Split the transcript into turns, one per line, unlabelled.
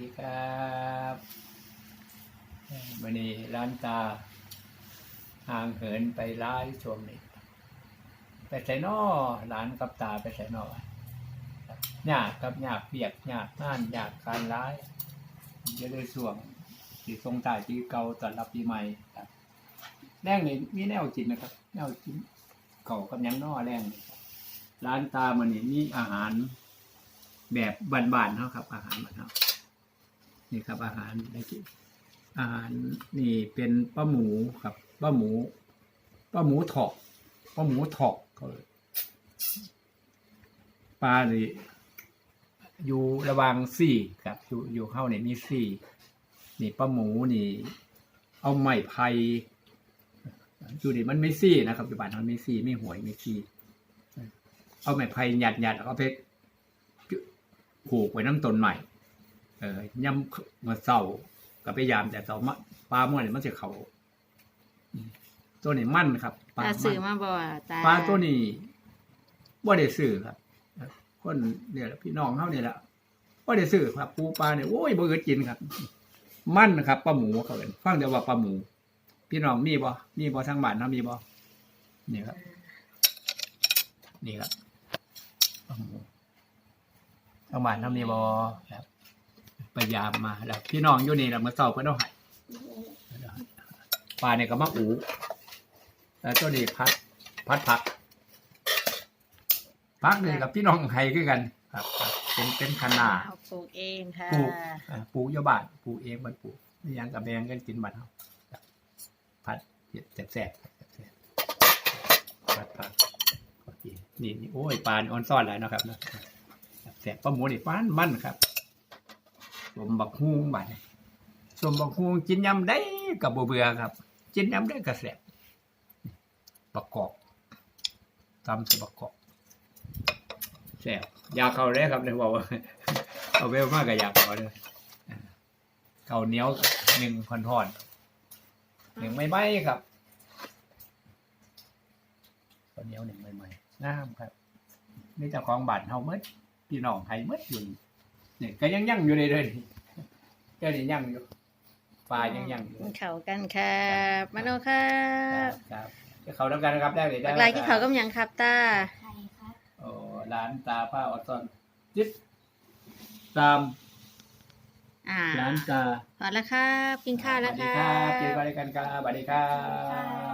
ดีครับวันนี้ร้านตาห่างเหินไปร้ายช่วงนี้ ไปใส่นอร้านกับตาไปใส่นอยากกับยากเปียกยากน่านยากการร้ายจะได้ส่วงสีทรงตายที่เก่าตอนรับปีใหม่ครับแรงนี่มีแนวกินนะครับ แนวกินเก่ากับยังนอแรงนี่ร้านตามันนี่มีอาหารแบบบานๆเขาครับ อาหารบานเขา นี่ครับอาหารได้กินอาหารนี่เป็นป้าหมูครับป้าหมูป้าหมูถอกป้าหมูถอกเขาเลยปลานี่อยู่ระว่างสี่ครับ อยู่อยู่เข้าเนี่ยมีสี่นี่ป้าหมูนี่ เอาไม้ไผ่อยู่นี่มันไม่ซี่นะครับอยู่บ้านมันไม่ซี่ไม่หวยไม่ซี่เอาไม้ไผ่หยัดหยัดๆแล้วก็ไปผูกไว้น้ำต้นใหม่ ออย่ำมาเศร้ากับพยายามแต่เสามะปลาม่วนเนี่ยมันจะเขาอืมตัวนี้มั่นครับปลา
ตา
มั
ซื้อนมาบ่อะตา
ปลาตัวนี้ว่าได้ซื้อครับคนเนี่ยแหละพี่น้องเขาเนี่ยแหละว่าได้ซื้อครับ ปูปลาเนี่ยโอ้ยบ่เกิดกินครับ มั่นนะครับปลาหมูเขาเป็นฟังเดี๋ยวว่าปลาหมู พี่น้องมีบ่มีบ่ทางบ้านเขามีบ่นี่ครับ นี่ครับปลาหมูทางบ้านทำนี่บอครับ พยายามมาแล้วพี่น้องอยู่นี่แหละมาเศร้าเพื่อนเอาให้ปลาเนี่ยก็มาอูแล้วตัวนี้พัด พัดผักพักนี่กับพี่น้องไทยคือกันครับครับเป็นเป็นขนาด
เอาปลูกเองค่ะ
ปลูกอ่าปลูกอยาบานปลูกเองมันปลูกไม่ยังกับแบงกันกินบัตรเขาครับพัดแสบแสบแสบพัดผักโอเคนี่นี่โอ้ยปลานี่ออนซ่อนแล้วนะครับเนาะแสบปลาหมูนี่ฟ้านมันครับ สมบักฮุงบัดนี้สมบักฮุงกินยำได้กับบ่เบื่อครับ กินยำได้ก็แสบประกอบตำสประกอบแสบอยากเข้าเลยครับเลยบอกว่าเอาเวลมากกับอยากเข้าเลยเก่าเนียวหนึ่งคอนทอนหนึ่งไม่ไหมครับข้าเนียวหนึ่งไม่ไหมน้ำครับนี่เจ้าของบ้านเฮาเมื่อพี่น้องไทยหมดอยู่ นี่เนี่ยก็ยังยังอยู่ในเดือนนี้เจ้านี่ยังอยู่ปลายังยังอยู่
กินเขาวกันครับมาโนครั
ครับ
บ
ครับจะเขาทำกันนะครับได้เลยได้
บักลายกินเขาวกับหยังครับตา
โอ้ร้านตาป้าออดซอนจิ๊บตาม
อ่า
ร้านตา
พอแล้วครับ กินข้าวแล้ว
สวัส
ค
ดี
รั
ครับเจอกัน
บ
รายการครับสวัสดีครับ